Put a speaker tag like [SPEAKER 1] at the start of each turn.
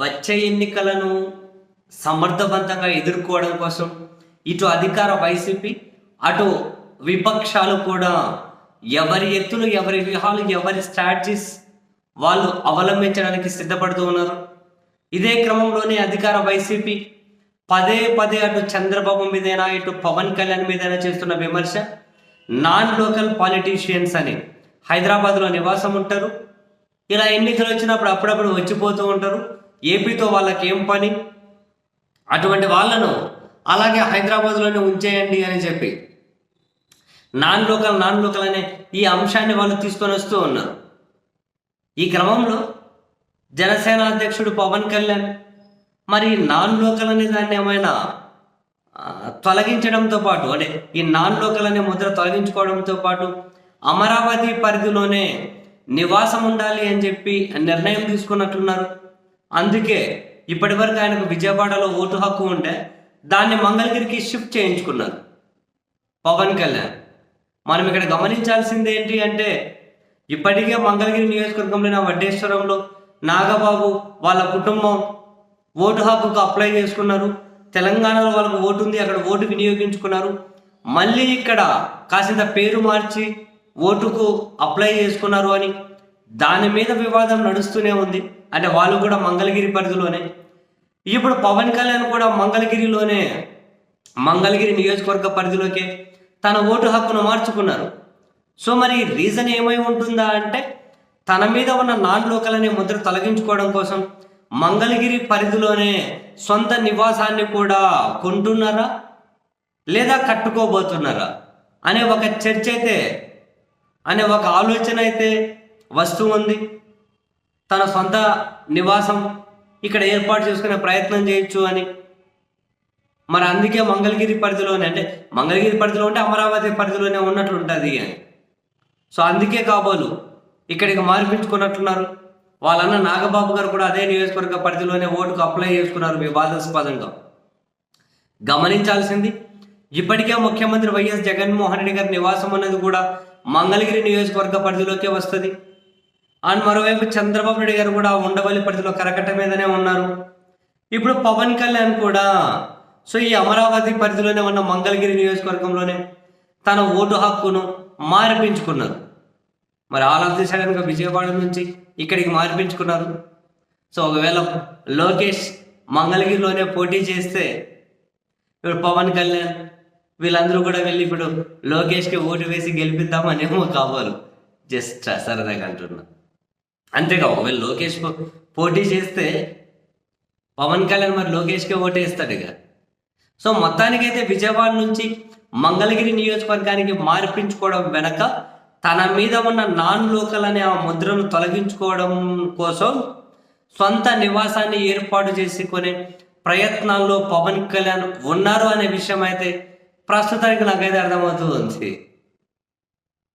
[SPEAKER 1] వచ్చే ఎన్నికలను సమర్థవంతంగా ఎదుర్కోవడం కోసం ఇటు అధికార వైసీపీ అటు విపక్షాలు కూడా ఎవరి ఎత్తులు ఎవరి వ్యూహాలు ఎవరి స్ట్రాటజీస్ వాళ్ళు అవలంబించడానికి సిద్ధపడుతూ ఉన్నారు. ఇదే క్రమంలోనే అధికార వైసీపీ పదే పదే అటు చంద్రబాబు మీదైనా ఇటు పవన్ కళ్యాణ్ మీదైనా చేస్తున్న విమర్శ నాన్ లోకల్ పాలిటీషియన్స్ అని హైదరాబాద్లో నివాసం ఉంటారు. ఇలా ఎన్నికలు వచ్చినప్పుడు అప్పుడప్పుడు వచ్చిపోతూ ఉంటారు. ఏపీతో వాళ్ళకి ఏం పని? అటువంటి వాళ్ళను అలాగే హైదరాబాద్లోనే ఉంచేయండి అని చెప్పి. నాన్ లోకల్ నాన్ లోకల్ అనే ఈ అంశాన్ని వాళ్ళు తీసుకొని వస్తూ ఉన్నారు. ఈ క్రమంలో జనసేన అధ్యక్షుడు పవన్ కళ్యాణ్ మరి నాన్ లోకల్ అనే దాన్ని ఏమైనా తొలగించడంతో పాటు అంటే ఈ నాన్ లోకల్ అనే ముద్ర తొలగించుకోవడంతో పాటు అమరావతి పరిధిలోనే నివాసం ఉండాలి అని చెప్పి నిర్ణయం తీసుకున్నట్లున్నారు అందుకే ఇప్పటి వరకు ఆయనకు విజయవాడలో ఓటు హక్కు ఉంటే దాన్ని మంగళగిరికి షిఫ్ట్ చేయించుకున్నారు పవన్ కళ్యాణ్. మనం ఇక్కడ గమనించాల్సింది ఏంటి అంటే ఇప్పటికే మంగళగిరి నియోజకవర్గంలోని ఆ వడ్డేశ్వరంలో నాగబాబు వాళ్ళ కుటుంబం ఓటు హక్కుకు అప్లై చేసుకున్నారు. తెలంగాణలో వాళ్ళకు ఓటు ఉంది అక్కడ ఓటు వినియోగించుకున్నారు. మళ్ళీ ఇక్కడ కాసింత పేరు మార్చి ఓటుకు అప్లై చేసుకున్నారు అని దాని మీద వివాదం నడుస్తూనే ఉంది. అంటే వాళ్ళు కూడా మంగళగిరి పరిధిలోనే. ఇప్పుడు పవన్ కళ్యాణ్ కూడా మంగళగిరిలోనే మంగళగిరి నియోజకవర్గ పరిధిలోకి తన ఓటు హక్కును మార్చుకున్నారు. సో మరి రీజన్ ఏమై ఉంటుందా అంటే తన మీద ఉన్న నాన్ లోకల్ అనే ముద్ర తొలగించుకోవడం కోసం మంగళగిరి పరిధిలోనే సొంత నివాసాన్ని కూడా కొంటున్నారా? లేదా కట్టుకోబోతున్నారా? అనే ఒక చర్చ అయితే అనే ఒక ఆలోచన అయితే వస్తూ ఉంది. తన సొంత నివాసం ఇక్కడ ఏర్పాటు చేసుకునే ప్రయత్నం చేయొచ్చు అని. మరి అందుకే మంగళగిరి పరిధిలోనే అంటే మంగళగిరి పరిధిలో ఉంటే అమరావతి పరిధిలోనే ఉన్నట్లు ఉంటుంది అని. సో అందుకే కాబోలు ఇక్కడికి మార్పించుకున్నట్టున్నారు. వాళ్ళన్న నాగబాబు గారు కూడా అదే నియోజకవర్గ పరిధిలోనే ఓటుకు అప్లై చేసుకున్నారు వివాదాస్పదంగా గమనించాల్సింది ఇప్పటికే ముఖ్యమంత్రి వైఎస్ జగన్మోహన్ రెడ్డి గారి నివాసం అన్నది కూడా మంగళగిరి నియోజకవర్గ పరిధిలోకే వస్తుంది. అండ్ మరోవైపు చంద్రబాబు నాయుడు గారు కూడా ఉండవల్లి పరిధిలో కరకట్ట మీదనే ఉన్నారు. ఇప్పుడు పవన్ కళ్యాణ్ కూడా సో ఈ అమరావతి పరిధిలోనే ఉన్న మంగళగిరి నియోజకవర్గంలోనే తన ఓటు హక్కును మార్పించుకున్నారు. మరి ఆల్ ఆఫ్ ది సడన్గా విజయవాడ నుంచి ఇక్కడికి మార్పించుకున్నారు. సో ఒకవేళ లోకేష్ మంగళగిరిలోనే పోటీ చేస్తే ఇప్పుడు పవన్ కళ్యాణ్ వీళ్ళందరూ కూడా వెళ్ళి ఇప్పుడు లోకేష్కి ఓటు వేసి గెలిపిద్దామనేమో కావాలి. జస్ట్ సరదాగా అంటున్నా. అంతేగా ఒకవేళ లోకేష్ పోటీ చేస్తే పవన్ కళ్యాణ్ మరి లోకేష్కే ఓటేస్తాడు ఇక సో మొత్తానికైతే విజయవాడ నుంచి మంగళగిరి నియోజకవర్గానికి మార్పించుకోవడం వెనక తన మీద ఉన్న నాన్ లోకల్ అనే ఆ ముద్రను తొలగించుకోవడం కోసం సొంత నివాసాన్ని ఏర్పాటు చేసుకునే ప్రయత్నాల్లో పవన్ కళ్యాణ్ ఉన్నారు అనే విషయం అయితే ప్రస్తుతానికి నాకైతే అర్థమవుతూ ఉంది